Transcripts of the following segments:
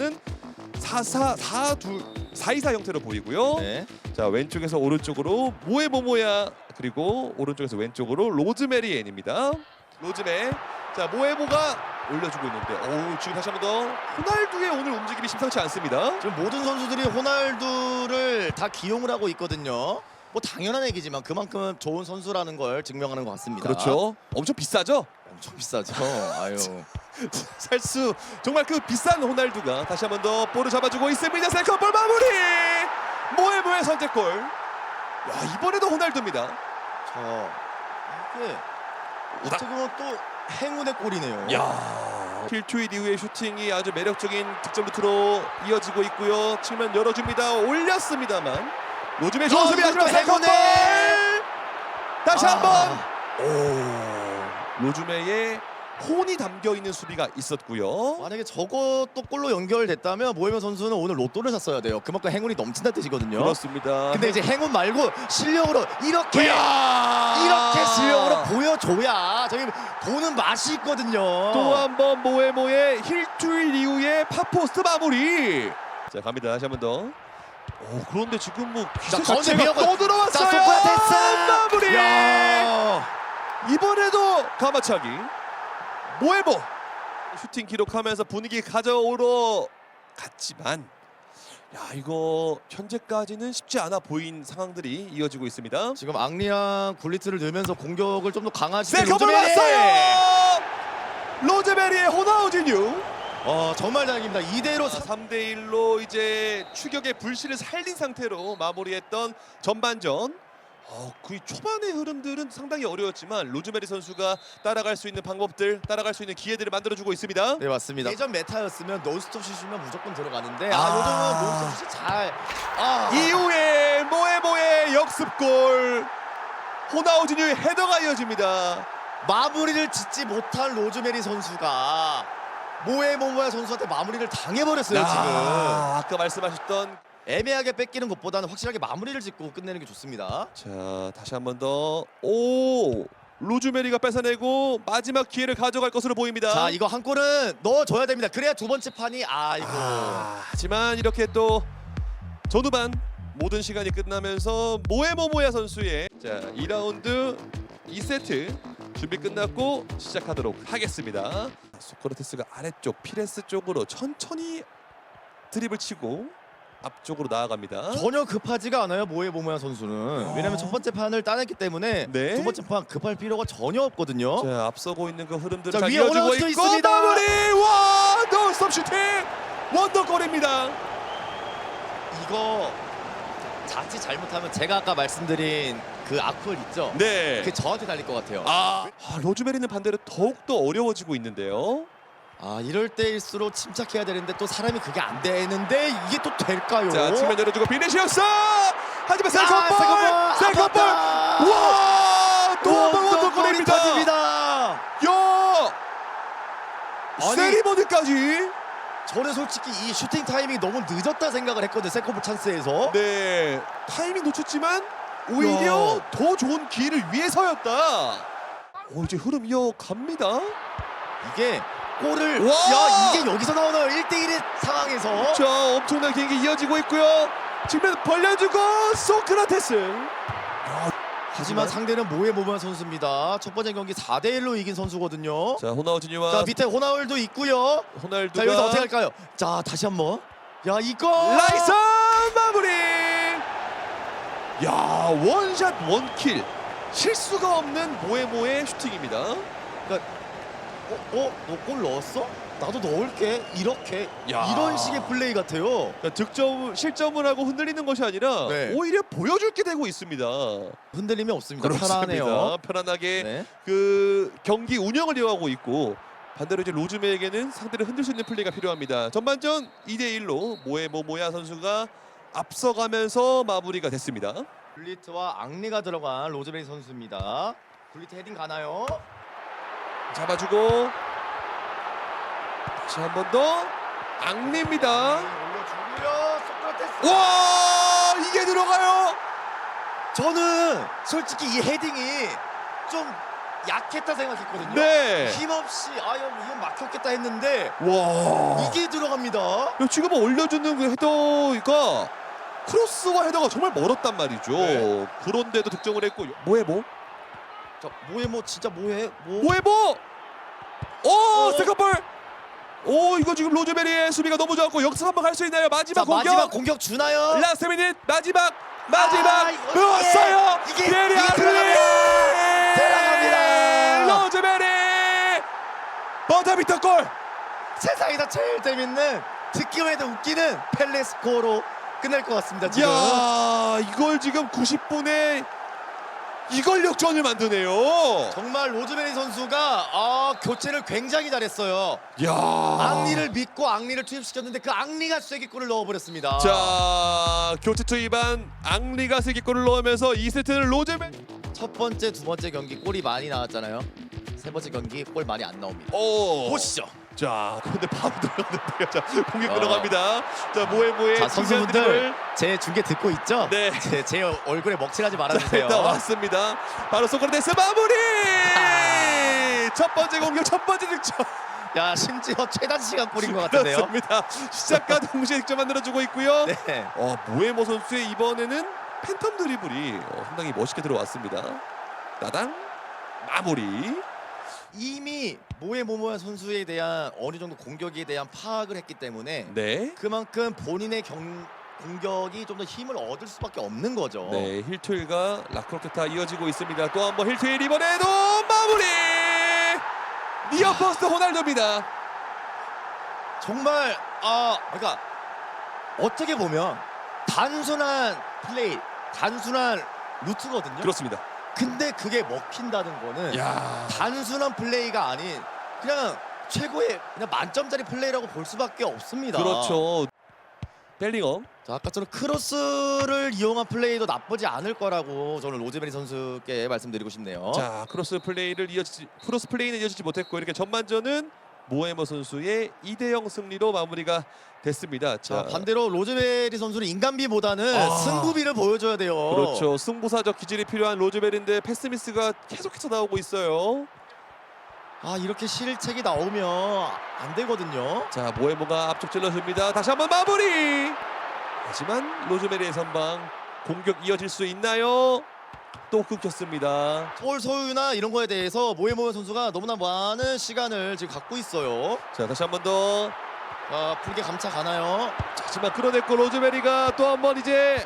선수는 4-4, 4-2, 4-2-4 형태로 보이고요. 네. 자 왼쪽에서 오른쪽으로 모에 모모야 그리고 오른쪽에서 왼쪽으로 로즈메리 앤입니다. 로즈메 자 모에모가 올려주고 있는데 오 지금 다시 한 번 더 호날두의 오늘 움직임이 심상치 않습니다. 지금 모든 선수들이 호날두를 다 기용을 하고 있거든요. 뭐 당연한 얘기지만 그만큼 좋은 선수라는 걸 증명하는 것 같습니다. 그렇죠. 엄청 비싸죠. 엄청 비싸죠. 아유. 살수 정말 그 비싼 호날두가 다시 한 번 더 볼을 잡아주고 있습니다. 세컨볼 마무리 모에모의 선제골. 야 이번에도 호날두입니다. 저 이게 어떻게 보면 또 행운의 골이네요. 야 킬투잇 이후의 슈팅이 아주 매력적인 득점 루트로 이어지고 있고요. 측면 열어줍니다. 올렸습니다만 로즈메 좋은 어, 수비 하지만 세컨볼 다시 아. 한번 오 로즈메의 혼이 담겨 있는 수비가 있었고요. 만약에 저것도 골로 연결됐다면 모에모 선수는 오늘 로또를 샀어야 돼요. 그만큼 행운이 넘친다는 뜻이거든요. 그렇습니다. 근데 이제 행운 말고 실력으로 이렇게! 이렇게 실력으로 보여줘야 저희 보는 맛이 있거든요. 또 한 번 모에모의 힐투일 이후에 파포스트 마무리. 자 갑니다 다시 한 번 더. 오 그런데 지금 뭐 기세 자, 가운데 자체가 밀어가- 또 들어왔어요. 자, 소크라테스! 마무리. 야. 이번에도 가마차기. 모에모 슈팅 기록하면서 분위기 가져오러 갔지만 야 이거 현재까지는 쉽지 않아 보인 상황들이 이어지고 있습니다. 지금 앙리랑 굴리트를 넣으면서 공격을 좀 더 강화시키는 세컨볼 로즈베리! 왔어요. 로즈베리의 호나우진유. 어 정말 다행입니다. 이대로 3대 1로 이제 추격의 불씨를 살린 상태로 마무리했던 전반전. 어, 그 초반의 흐름들은 상당히 어려웠지만 로즈메리 선수가 따라갈 수 있는 방법들, 따라갈 수 있는 기회들을 만들어주고 있습니다. 네 맞습니다. 예전 메타였으면 논스톱 슛이면 무조건 들어가는데 아. 아, 요즘은 논스톱 슛잘 아. 이후에 모에모의 역습골, 호나우진유의 헤더가 이어집니다. 마무리를 짓지 못한 로즈메리 선수가 모에모모야 선수한테 마무리를 당해버렸어요 지금. 아, 아까 말씀하셨던 애매하게 뺏기는 것보다는 확실하게 마무리를 짓고 끝내는 게 좋습니다. 자 다시 한 번 더 오. 로즈메리가 뺏어내고 마지막 기회를 가져갈 것으로 보입니다. 자 이거 한 골은 넣어줘야 됩니다. 그래야 두 번째 판이 아이고 아, 하지만 이렇게 또 전후반 모든 시간이 끝나면서 모에모모야 선수의 자 2라운드 2세트 준비 끝났고 시작하도록 하겠습니다. 소크라테스가 아래쪽 피레스 쪽으로 천천히 드립을 치고 앞쪽으로 나아갑니다. 전혀 급하지가 않아요 모에 모모야 선수는. 아. 왜냐면 첫 번째 판을 따냈기 때문에 네. 두 번째 판 급할 필요가 전혀 없거든요. 자 앞서고 있는 그 흐름들을 자, 잘 위에 이어주고 올라올 있고 수도 있습니다. 마무리 와 노스톱 슈팅 원더골입니다. 이거 자칫 잘못하면 제가 아까 말씀드린 그 악플 있죠? 네. 그게 저한테 달릴 것 같아요. 아, 아, 로즈메리는 반대로 더욱 더 어려워지고 있는데요. 아 이럴 때일수록 침착해야 되는데 또 사람이 그게 안 되는데 이게 또 될까요? 자 측면 열어주고 비니시우스 하지만 아, 세컨볼 세컨볼! 세컨볼! 와또한번 원더골입니다. 야 아니. 세리머드까지 저는 솔직히 이 슈팅 타이밍이 너무 늦었다 생각을 했거든요. 세컨볼 찬스에서. 네 타이밍 놓쳤지만 오히려 야. 더 좋은 기회를 위해서였다 오 이제 흐름 이어갑니다 이게 골을 와! 야 이게 여기서 나오나요? 1대1의 상황에서 자 엄청난 경기 이어지고 있고요 측면 벌려주고 소크라테스 야, 하지만 상대는 모에모모야 선수입니다. 첫 번째 경기 4대 1로 이긴 선수거든요. 자 호나우지니와 자 밑에 호나울도 있고요. 호날두가 자 여기서 어떻게 할까요? 자 다시 한번. 야 이거 라이선 마무리. 야 원샷 원킬 실수가 없는 모에모의 슈팅입니다. 어? 어? 너 골 넣었어? 나도 넣을게. 이렇게 야. 이런 식의 플레이 같아요. 그러니까 득점 실점을 하고 흔들리는 것이 아니라 네. 오히려 보여줄 게 되고 있습니다. 흔들림이 없습니다. 편하네요. 편안하게 네. 그 경기 운영을 이어가고 있고 반대로 이제 로즈메에게는 상대를 흔들 수 있는 플레이가 필요합니다. 전반전 2대 1로 모에 모모야 선수가 앞서가면서 마무리가 됐습니다. 블리트와 앙리가 들어간 로즈베리 선수입니다. 블리트 헤딩 가나요? 잡아주고 다시 한 번더 앙리입니다. 올려주고요. 소크라테스. 와 이게 들어가요. 저는 솔직히 이 헤딩이 좀 약했다 생각했거든요. 네. 힘없이 아유 이건 막혔겠다 했는데 와. 이게 들어갑니다. 야, 지금 올려주는 그 헤더가 크로스와 헤더가 정말 멀었단 말이죠. 네. 그런데도 득점을 했고 뭐해 뭐? 자 뭐해 뭐 진짜 뭐해 뭐. 뭐해 뭐? 오 어. 세컨볼. 오 이거 지금 로즈베리의 수비가 너무 좋았고 역습 한번 갈 수 있나요? 마지막 자 공격. 마지막 공격 주나요? 라스트 미닛 마지막 마지막 아, 이거 넣었어요. 이게- 이게 아들리 들어갑니다. 들어갑니다. 로즈베리 버터비터 골. 세상에서 제일 재밌는 듣기만 해도 웃기는 펠레스코로 끝날 것 같습니다 지금. 야 이걸 지금 90분에 이걸 역전을 만드네요. 정말 로즈베리 선수가 아, 교체를 굉장히 잘했어요. 야. 앙리를 믿고 앙리를 투입시켰는데 그 앙리가 쐐기골을 넣어버렸습니다. 자 교체 투입한 앙리가 세기골을 넣으면서 2세트는 로즈베. 첫 번째, 두 번째 경기 골이 많이 나왔잖아요. 세 번째 경기 골 많이 안 나옵니다. 오. 보시죠. 자 근데 바로 들어갔는데요. 자 공격 어. 들어갑니다. 자 모에모의 자 선수분들. 제 중계 듣고 있죠? 네. 제, 제 얼굴에 먹칠하지 말아주세요. 일단 왔습니다. 바로 소크라테스 마무리. 아. 첫 번째 공격 첫 번째 득점. 야 심지어 최단 시간 골인 것 같은데요. 그렇습니다. 시작과 동시에 득점 만들어주고 있고요. 네. 어, 모에모 선수의 이번에는 팬텀 드리블이 어, 상당히 멋있게 들어왔습니다. 나당 마무리. 이미 모에 모모야 선수에 대한 어느 정도 공격에 대한 파악을 했기 때문에 네. 그만큼 본인의 경, 공격이 좀 더 힘을 얻을 수밖에 없는 거죠. 네, 힐트윌과 라크로테타 이어지고 있습니다. 또 한번 힐트윌 이번에도 마무리. 니어 포스트 호날두입니다. 정말 아 그러니까 어떻게 보면 단순한 플레이, 단순한 루트거든요. 그렇습니다. 근데 그게 먹힌다는 거는 야. 단순한 플레이가 아닌 그냥 최고의 그냥 만점짜리 플레이라고 볼 수밖에 없습니다. 그렇죠. 벨링엄. 자, 아까처럼 크로스를 이용한 플레이도 나쁘지 않을 거라고 저는 로즈베리 선수께 말씀드리고 싶네요. 자 크로스 플레이를 이어지지 크로스 플레이는 이어지지 못했고 이렇게 전반전은 모에모 선수의 2대0 승리로 마무리가 됐습니다. 자, 자, 반대로 로즈베리 선수는 인간비보다는 아. 승부비를 보여줘야 돼요. 그렇죠. 승부사적 기질이 필요한 로즈벨인데 패스미스가 계속해서 나오고 있어요. 아 이렇게 실책이 나오면 안 되거든요. 자 모에모가 앞쪽 찔러줍니다. 다시 한번 마무리. 하지만 로즈베리의 선방 공격 이어질 수 있나요? 또 끊겼습니다. 골 소유나 이런 거에 대해서 모에모에 선수가 너무나 많은 시간을 지금 갖고 있어요. 자 다시 한 번 더. 자, 풀게 감차 가나요? 자, 하지만 끌어냈고 로즈베리가 또 한 번 이제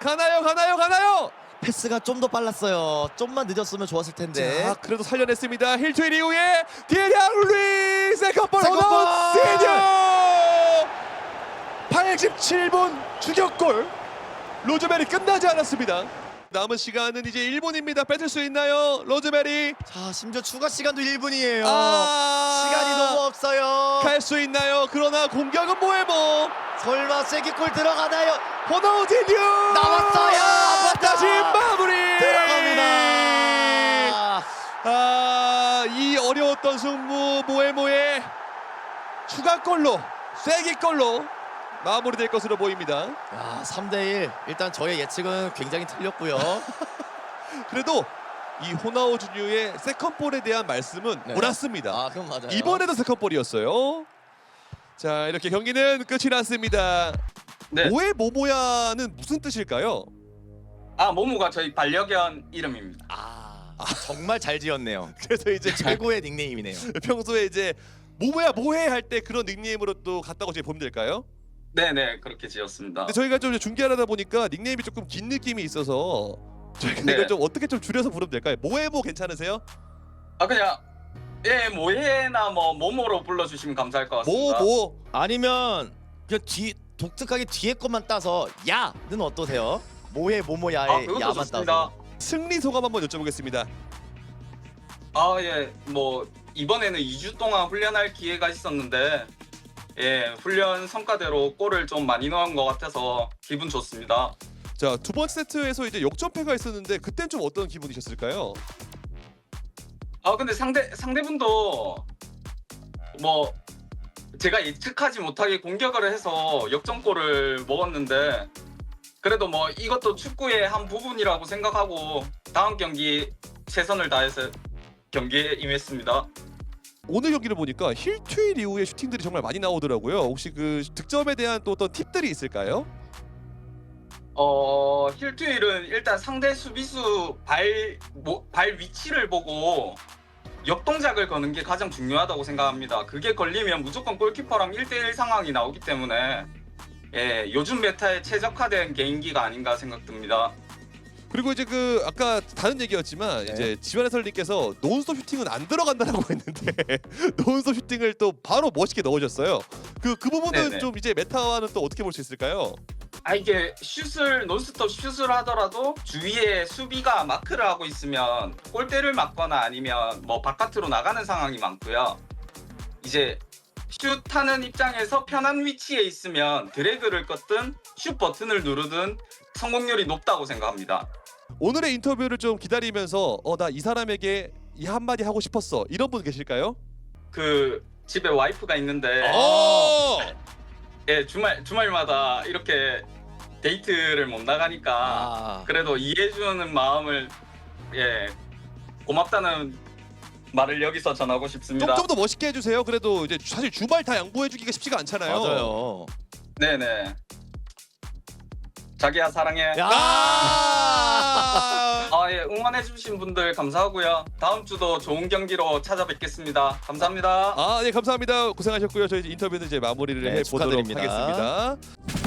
가나요 가나요 가나요. 패스가 좀 더 빨랐어요. 좀만 늦었으면 좋았을 텐데. 자, 그래도 살려냈습니다. 힐트윈 이후에 디에리앙 루이 세컨볼 세컨볼! 시니어 87분 추격골 로즈베리 끝나지 않았습니다. 남은 시간은 이제 1분입니다. 뺏을 수 있나요? 로즈베리 자 심지어 추가 시간도 1분이에요. 아 시간이 너무 없어요. 갈 수 있나요? 그러나 공격은 뭐해뭐 설마 쐐기골 들어가나요? 호나우디뉴 나왔어요! 다시 마무리 들어갑니다. 아, 이 어려웠던 승부 모에모의 추가골로 쐐기골로 마무리될 것으로 보입니다. 야, 3대1 일단 저의 예측은 굉장히 틀렸고요. 그래도 이 호나우 주뉴의 세컨볼에 대한 말씀은 네. 옳았습니다. 아, 그럼 맞아요. 이번에도 세컨볼이었어요. 자, 이렇게 경기는 끝이 났습니다. 네. 모에 모모야는 무슨 뜻일까요? 아 모모가 저희 반려견 이름입니다. 아, 정말 잘 지었네요. 그래서 이제 최고의 닉네임이네요. 평소에 이제 모모야 뭐해 할 때 그런 닉네임으로 또 갔다고 저희 보면 될까요? 네네 그렇게 지었습니다. 근데 저희가 좀 중계하다 보니까 닉네임이 조금 긴 느낌이 있어서 저희가 네. 이걸 좀 어떻게 좀 줄여서 부르면 될까요? 모에모 괜찮으세요? 아 그냥 예 모해나 뭐 모모로 불러주시면 감사할 것 같습니다. 모모 아니면 그냥 뒤 독특하게 뒤에 것만 따서 야는 어떠세요? 모해 아 모모야의 그것도 야만 좋습니다. 따서. 승리 소감 한번 여쭤보겠습니다. 아 예 뭐 이번에는 2주 동안 훈련할 기회가 있었는데 예 훈련 성과대로 골을 좀 많이 넣은 것 같아서 기분 좋습니다. 자 두 번째 세트에서 이제 역전패가 있었는데 그땐 좀 어떤 기분이셨을까요? 아 근데 상대 상대분도 뭐 제가 예측하지 못하게 공격을 해서 역전골을 먹었는데 그래도 뭐 이것도 축구의 한 부분이라고 생각하고 다음 경기 최선을 다해서 경기에 임했습니다. 오늘 경기를 보니까 힐트윌 이후에 슈팅들이 정말 많이 나오더라고요. 혹시 그 득점에 대한 또 어떤 팁들이 있을까요? 어 힐트윌은 일단 상대 수비수 발, 뭐, 발 위치를 보고 역동작을 거는 게 가장 중요하다고 생각합니다. 그게 걸리면 무조건 골키퍼랑 1대1 상황이 나오기 때문에 예, 요즘 메타에 최적화된 개인기가 아닌가 생각됩니다. 그리고 이제 그 아까 다른 얘기였지만 네. 이제 지원 해설님께서 논스톱 슈팅은 안 들어간다라고 했는데 논스톱 슈팅을 또 바로 멋있게 넣으셨어요. 그 그 부분은 네네. 좀 이제 메타와는 또 어떻게 볼 수 있을까요? 아 이게 슛을 논스톱 슛을 하더라도 주위에 수비가 마크를 하고 있으면 골대를 맞거나 아니면 뭐 바깥으로 나가는 상황이 많고요. 이제 슛하는 입장에서 편한 위치에 있으면 드래그를 껐든 슛 버튼을 누르든 성공률이 높다고 생각합니다. 오늘의 인터뷰를 좀 기다리면서 어 나 이 사람에게 이 한마디 하고 싶었어 이런 분 계실까요? 그 집에 와이프가 있는데 어! 예, 주말 주말마다 이렇게 데이트를 못 나가니까 아, 그래도 이해해주는 마음을 예 고맙다는 말을 여기서 전하고 싶습니다. 좀좀더 멋있게 해주세요. 그래도 이제 사실 주말 다 양보해주기가 쉽지가 않잖아요. 맞아요. 네네. 자기야 사랑해. 야! 아! 아 예 응원해주신 분들 감사하고요. 다음 주도 좋은 경기로 찾아뵙겠습니다. 감사합니다. 아, 네 감사합니다. 고생하셨고요. 저희 이제 인터뷰는 이제 마무리를 네, 해 보도록 축하드립니다. 하겠습니다.